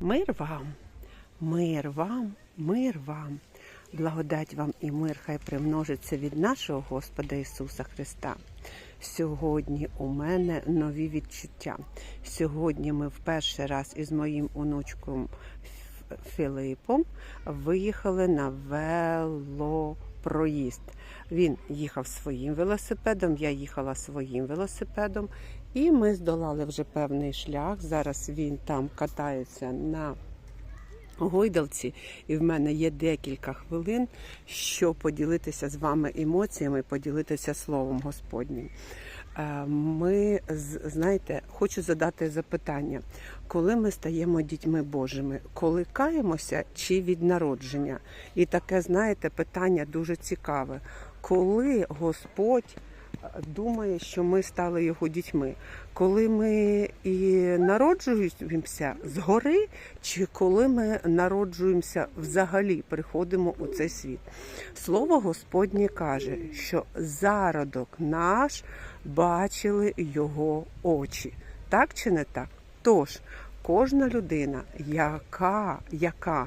Мир вам, мир вам, мир вам, благодать вам і мир хай примножиться від нашого Господа Ісуса Христа. Сьогодні у мене нові відчуття. Сьогодні ми в перший раз із моїм онучком Філипом виїхали на велопроїзд. Він їхав своїм велосипедом, я їхала своїм велосипедом, і ми здолали вже певний шлях. Зараз він там катається на гойдалці, і в мене є декілька хвилин, щоб поділитися з вами емоціями, поділитися словом Господнім. Е, Ми знаєте, хочу задати запитання, коли ми стаємо дітьми Божими, коли каємося чи від народження? І таке, знаєте, питання дуже цікаве. Коли Господь думає, що ми стали його дітьми, коли ми і народжуємося згори, чи коли ми народжуємося взагалі, приходимо у цей світ. Слово Господнє каже, що зародок наш бачили його очі. Так чи не так? Тож кожна людина, яка, яка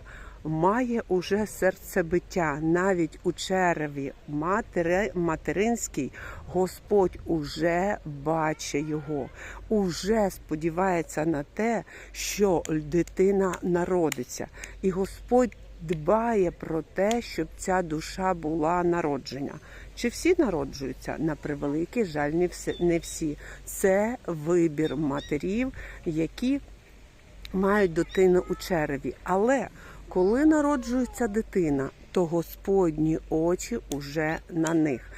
має уже серцебиття, навіть у череві матери, материнській, Господь уже бачить його, уже сподівається на те, що дитина народиться. І Господь дбає про те, щоб ця душа була народжена. Чи всі народжуються? На превеликий жаль, не всі. Не всі. Це вибір матерів, які мають дитину у череві. Але коли народжується дитина, то Господні очі уже на них.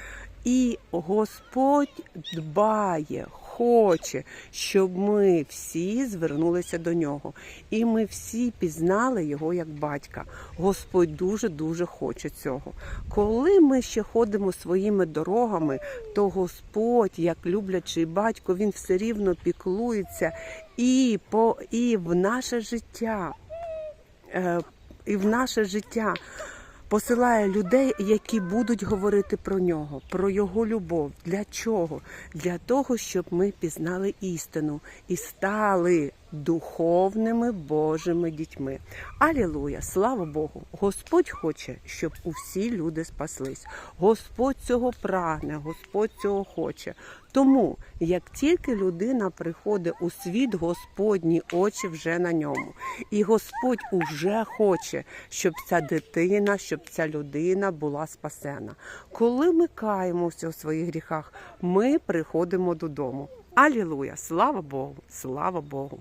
І Господь дбає, хоче, щоб ми всі звернулися до нього. І ми всі пізнали його як батька. Господь дуже дуже хоче цього. Коли ми ще ходимо своїми дорогами, то Господь, як люблячий батько, він все рівно піклується і по і в наше життя. І в наше життя посилає людей, які будуть говорити про нього, про його любов. Для чого? Для того, щоб ми пізнали істину і стали духовними Божими дітьми. Алілуя! Слава Богу! Господь хоче, щоб усі люди спаслись. Господь цього прагне, Господь цього хоче. Тому, як тільки людина приходить у світ, Господні очі вже на ньому. І Господь уже хоче, щоб ця дитина, щоб ця людина була спасена. Коли ми каємося у своїх гріхах, ми приходимо додому. Алілуя! Слава Богу! Слава Богу!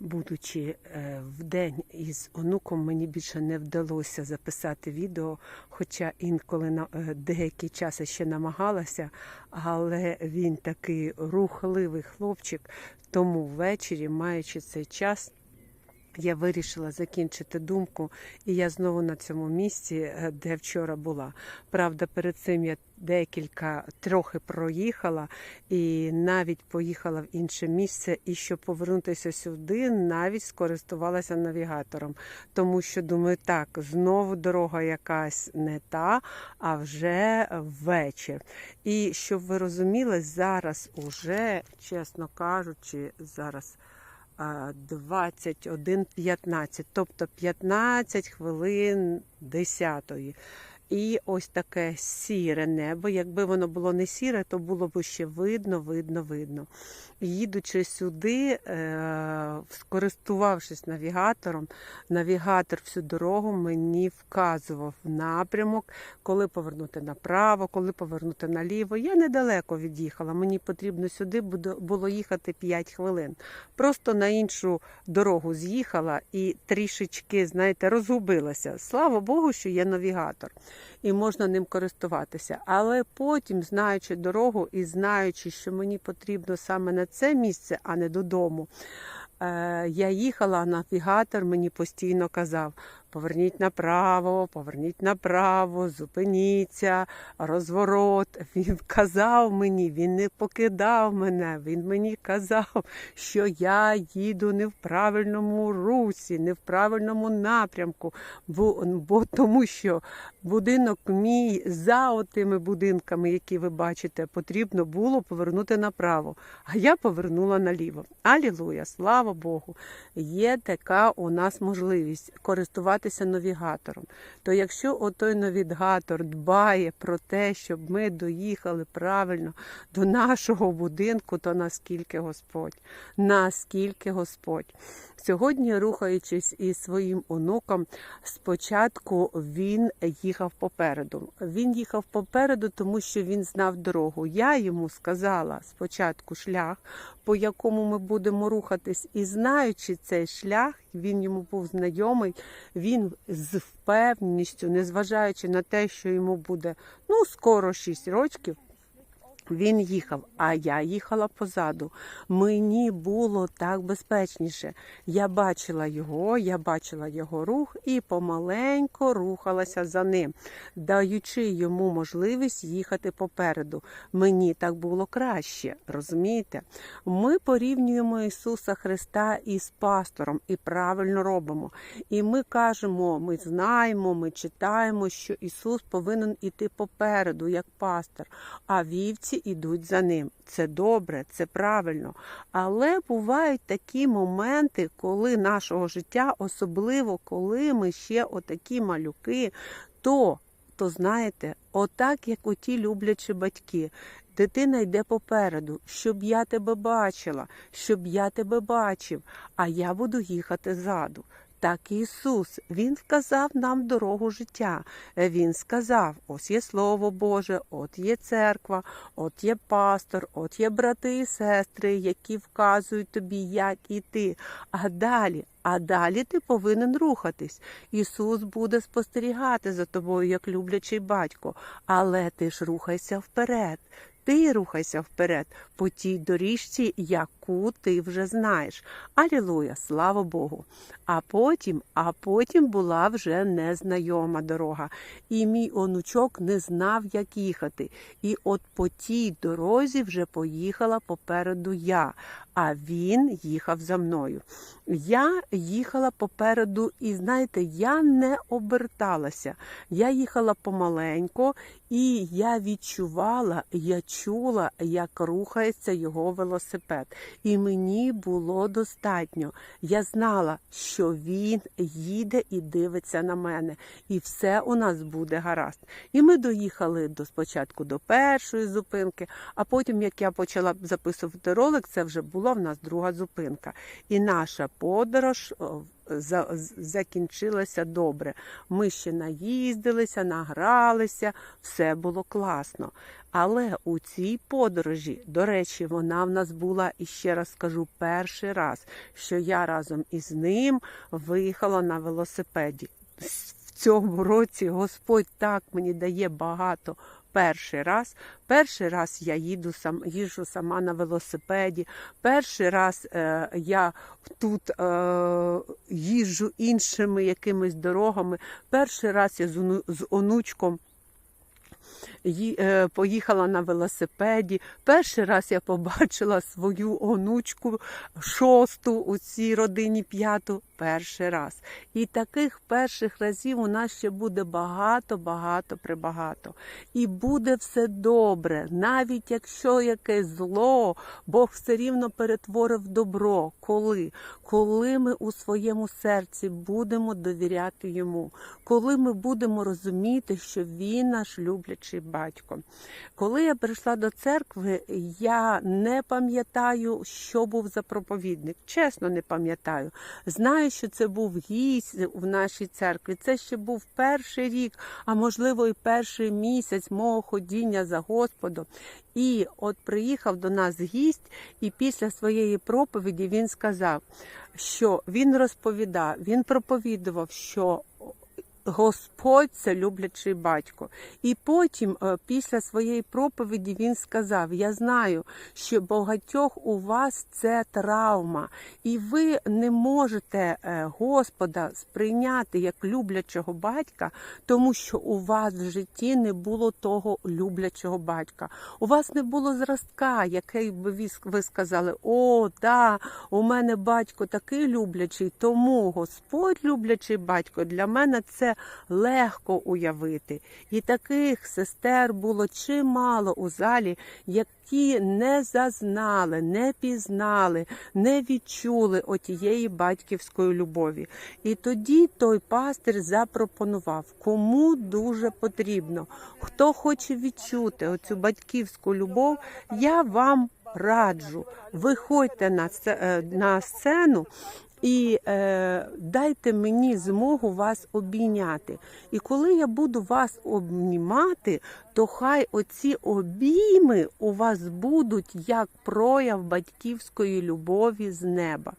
Будучи е, в день із онуком, мені більше не вдалося записати відео, хоча інколи на деякі деякий час ще намагалася, але він такий рухливий хлопчик. Тому ввечері, маючи цей час, я вирішила закінчити думку, і я знову на цьому місці, е, де вчора була. Правда, перед цим я декілька трохи проїхала і навіть поїхала в інше місце. І щоб повернутися сюди, навіть скористувалася навігатором, тому що думаю, так, знову дорога якась не та, а вже вечір. І щоб ви розуміли, зараз уже, чесно кажучи, зараз. А, 21.15, тобто 15 хвилин 10 І ось таке сіре небо. Якби воно було не сіре, то було б ще видно, видно, видно. Їдучи сюди, е, скористувавшись навігатором, навігатор всю дорогу мені вказував напрямок, коли повернути направо, коли повернути наліво. Я недалеко від'їхала. Мені потрібно сюди було їхати 5 хвилин. Просто на іншу дорогу з'їхала і трішечки, знаєте, розгубилася. Слава Богу, що є навігатор і можна ним користуватися. Але потім, знаючи дорогу і знаючи, що мені потрібно саме на це місце, а не додому. е, Я їхала, а навігатор мені постійно казав: поверніть направо, поверніть направо, зупиніться, розворот. Він казав мені, він не покидав мене. Він мені казав, що я їду не в правильному русі, не в правильному напрямку, бо, бо тому що будинок мій за отими будинками, які ви бачите, потрібно було повернути направо. А я повернула наліво. Алілуя, слава Богу! Є така у нас можливість користуватися навігатором. То якщо отой навігатор дбає про те, щоб ми доїхали правильно до нашого будинку, то наскільки Господь, наскільки Господь. Сьогодні, рухаючись із своїм онуком, спочатку він їхав попереду. Він їхав попереду, тому що він знав дорогу. Я йому сказала спочатку шлях, по якому ми будемо рухатись, і знаючи цей шлях, він йому був знайомий. Він з впевненістю, незважаючи на те, що йому буде ну скоро 6 років. Він їхав, а я їхала позаду. Мені було так безпечніше. Я бачила його, я бачила його рух і помаленько рухалася за ним, даючи йому можливість їхати попереду. Мені так було краще, розумієте? Ми порівнюємо Ісуса Христа із пастором і правильно робимо. І ми кажемо, ми знаємо, ми читаємо, що Ісус повинен іти попереду, як пастор, а вівці ідуть за ним. Це добре, це правильно. Але бувають такі моменти, коли нашого життя, особливо коли ми ще отакі малюки, то, то знаєте, отак, як оті люблячі батьки. Дитина йде попереду, щоб я тебе бачила, щоб я тебе бачив, а я буду їхати ззаду. Так Ісус, Він вказав нам дорогу життя. Він сказав: ось є Слово Боже, от є церква, от є пастор, от є брати і сестри, які вказують тобі, як іти. А далі, а далі ти повинен рухатись. Ісус буде спостерігати за тобою, як люблячий батько, але ти ж рухайся вперед. Ти рухайся вперед по тій доріжці, яку ти вже знаєш. Алілуя, слава Богу. А потім, а потім була вже незнайома дорога. І мій онучок не знав, як їхати. І от по тій дорозі вже поїхала попереду я, а він їхав за мною. Я їхала попереду, і знаєте, я не оберталася. Я їхала помаленько, і я відчувала, я чула, як рухається його велосипед. І мені було достатньо. Я знала, що він їде і дивиться на мене, і все у нас буде гаразд. І ми доїхали до спочатку до першої зупинки, а потім, як я почала записувати ролик, це вже була в нас друга зупинка. І наша подорож закінчилася добре. Ми ще наїздилися, награлися, все було класно. Але у цій подорожі, до речі, вона в нас була, і ще раз скажу, перший раз, що я разом із ним виїхала на велосипеді. В цьому році Господь так мені дає багато. Перший раз, перший раз я їду сам, їжу сама на велосипеді. Перший раз е, я тут е, їжджу іншими якимись дорогами. Перший раз я з, онучком поїхала на велосипеді. Перший раз я побачила свою онучку шосту у цій родині п'яту. Перший раз. І таких перших разів у нас ще буде багато, багато, прибагато. І буде все добре, навіть якщо якесь зло, Бог все рівно перетворив добро. Коли? Коли ми у своєму серці будемо довіряти йому, коли ми будемо розуміти, що він наш люблячий батько. Коли я прийшла до церкви, я не пам'ятаю, що був за проповідник. Чесно, не пам'ятаю. Знаю, що це був гість в нашій церкві. Це ще був перший рік, а можливо, і перший місяць мого ходіння за Господом. І от приїхав до нас гість, і після своєї проповіді він сказав, що він розповідав, він проповідував, що Господь це люблячий батько. І потім, е, після своєї проповіді, він сказав: Я знаю, що багатьох у вас це травма, і ви не можете е, Господа сприйняти як люблячого батька, тому що у вас в житті не було того люблячого батька. У вас не було зразка, який би ви- сказали: О, да, у мене батько такий люблячий, тому Господь люблячий батько для мене це легко уявити. І таких сестер було чимало у залі, які не зазнали, не пізнали, не відчули отієї батьківської любові. І тоді той пастир запропонував, кому дуже потрібно, хто хоче відчути оцю батьківську любов, я вам раджу, виходьте на, е, на сцену і е, дайте мені змогу вас обійняти. І коли я буду вас обнімати, то хай оці обійми у вас будуть як прояв батьківської любові з неба.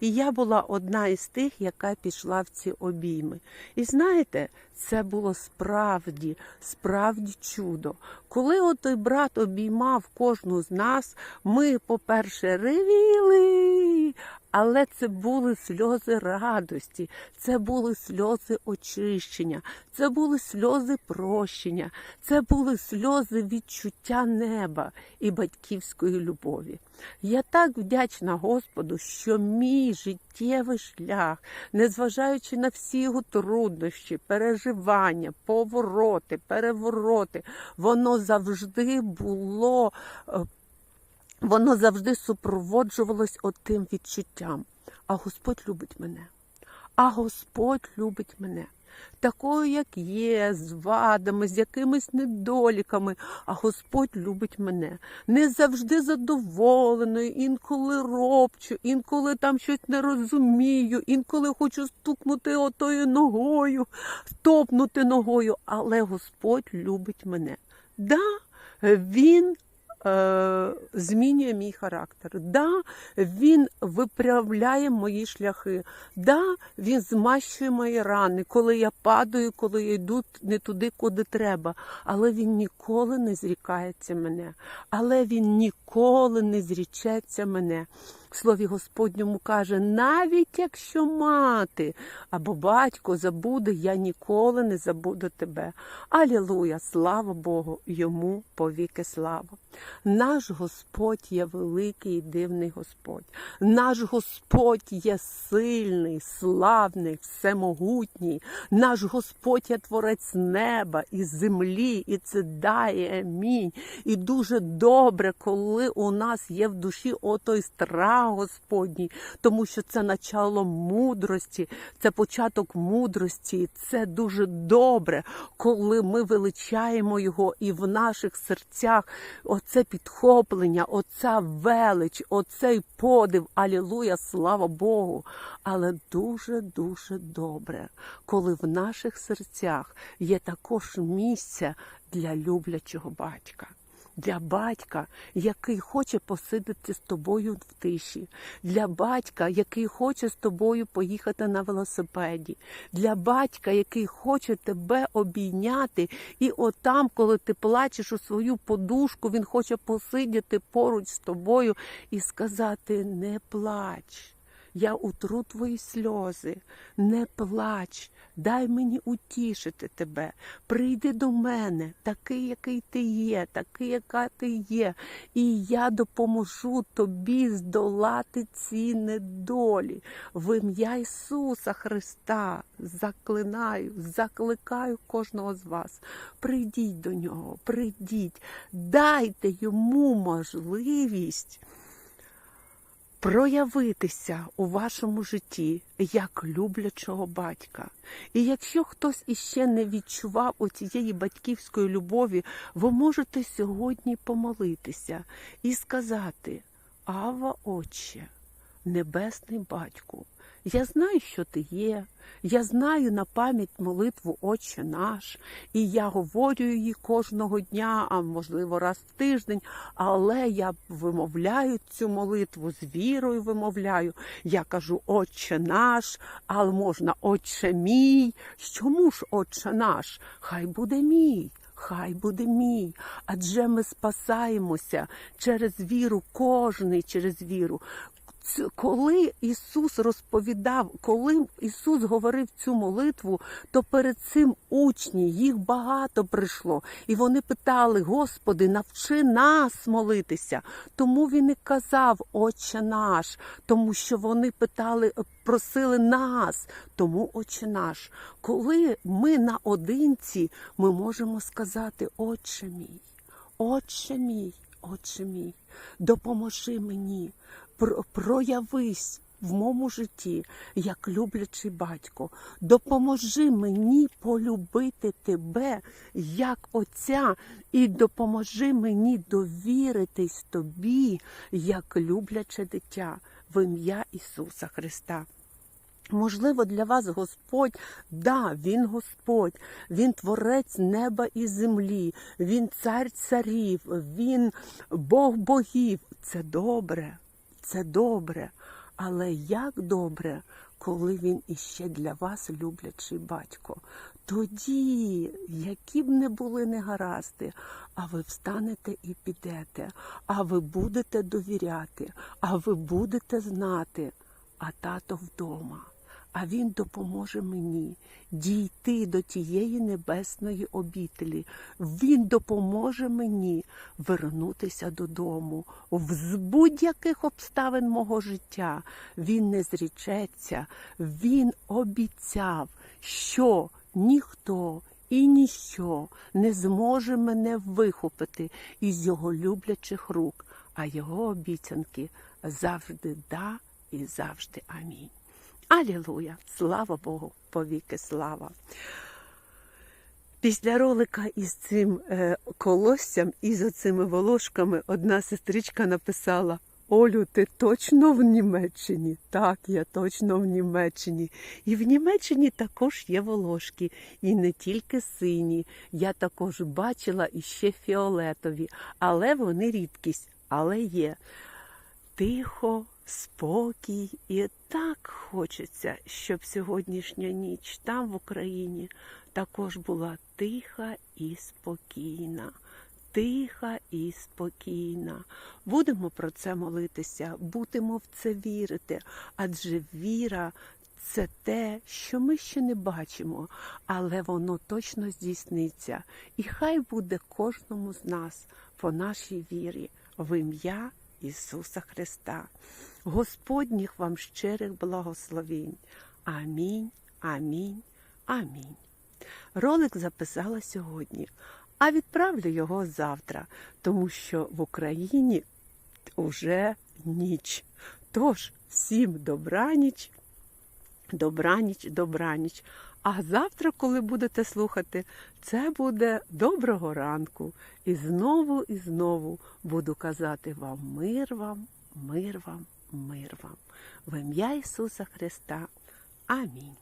І я була одна із тих, яка пішла в ці обійми. І знаєте, це було справді, справді чудо. Коли отой брат обіймав кожну з нас, ми, по-перше, ревіли, але це були сльози радості, це були сльози очищення, це були сльози прощення, це були сльози відчуття неба і батьківської любові. Я так вдячна Господу, що мій життєвий шлях, незважаючи на всі його труднощі, переживання, повороти, перевороти, воно завжди було е, воно завжди супроводжувалось отим відчуттям. А Господь любить мене. А Господь любить мене. Такою, як є, з вадами, з якимись недоліками, а Господь любить мене. Не завжди задоволеною, інколи робчу, інколи там щось не розумію, інколи хочу стукнути отою ногою, топнути ногою, але Господь любить мене. Да, він змінює мій характер. Да, він виправляє мої шляхи. Да, він змащує мої рани, коли я падаю, коли я йду не туди, куди треба. Але він ніколи не зрікається мене. Але він ніколи не зрічеться мене. В слові Господньому каже, навіть якщо мати або батько забуде, я ніколи не забуду тебе. Алілуя, слава Богу, йому повіки слава. Наш Господь є великий і дивний Господь. Наш Господь є сильний, славний, всемогутній. Наш Господь є творець неба і землі, і це дає амінь. І дуже добре, коли у нас є в душі отой страх Господній, тому що це начало мудрості, це початок мудрості. Це дуже добре, коли ми величаємо його, і в наших серцях оце підхоплення, оця велич, оцей подив. Алілуя, слава Богу. Але дуже дуже добре, коли в наших серцях є також місце для люблячого батька. Для батька, який хоче посидити з тобою в тиші, для батька, який хоче з тобою поїхати на велосипеді, для батька, який хоче тебе обійняти, і отам, коли ти плачеш у свою подушку, він хоче посидіти поруч з тобою і сказати: не плач. Я утру твої сльози, не плач, дай мені утішити тебе. Прийди до мене, такий, який ти є, такий, яка ти є, і я допоможу тобі здолати ці недолі. В ім'я Ісуса Христа заклинаю, закликаю кожного з вас. Прийдіть до нього, прийдіть, дайте йому можливість проявитися у вашому житті як люблячого батька. І якщо хтось іще не відчував оцієї батьківської любові, ви можете сьогодні помолитися і сказати: Ава, Отче, Небесний Батьку, Я знаю, що ти є. Я знаю на пам'ять молитву Отче наш, і я говорю її кожного дня, а можливо раз в тиждень, але я вимовляю цю молитву з вірою вимовляю. Я кажу Отче наш, але можна Отче мій. Чому ж Отче наш? Хай буде мій. Хай буде мій, адже ми спасаємося через віру, кожний через віру. Коли Ісус розповідав, коли Ісус говорив цю молитву, то перед цим учні, їх багато прийшло, і вони питали: Господи, навчи нас молитися. Тому він і казав, Отче наш, тому що вони питали, просили нас, тому Отче наш. Коли ми наодинці, ми можемо сказати, Отче мій, Отче мій, Отче мій, допоможи мені, проявись в моєму житті, як люблячий батько. Допоможи мені полюбити тебе як Отця, і допоможи мені довіритись тобі, як любляче дитя в ім'я Ісуса Христа. Можливо, для вас Господь, да, Він Господь, Він творець неба і землі, Він цар царів, Він Бог богів. Це добре, це добре. Але як добре, коли він іще для вас люблячий батько. Тоді, які б не були негаразди, а ви встанете і підете, а ви будете довіряти, а ви будете знати, а тато вдома. А він допоможе мені дійти до тієї небесної обітелі. Він допоможе мені вернутися додому. З будь-яких обставин мого життя він не зрічеться. Він обіцяв, що ніхто і ніщо не зможе мене вихопити із його люблячих рук, а його обіцянки завжди да і завжди амінь. Алілуя! Слава Богу, повіки слава! Після ролика із цим е, колоссям і з оцими волошками одна сестричка написала: Олю, ти точно в Німеччині? Так, я точно в Німеччині. І в Німеччині також є волошки, і не тільки сині. Я також бачила іще фіолетові, але вони рідкість, але є тихо, спокій, і так хочеться, щоб сьогоднішня ніч там в Україні також була тиха і спокійна. Тиха і спокійна. Будемо про це молитися, будемо в це вірити, адже віра це те, що ми ще не бачимо, але воно точно здійсниться. І хай буде кожному з нас по нашій вірі в ім'я Ісуса Христа. Господніх вам щирих благословень. Амінь, амінь, амінь. Ролик записала сьогодні, а відправлю його завтра, тому що в Україні вже ніч. Тож всім добраніч, добраніч, добраніч. А завтра, коли будете слухати, це буде доброго ранку. І знову і знову буду казати вам мир вам, мир вам, мир вам. В ім'я Ісуса Христа. Амінь.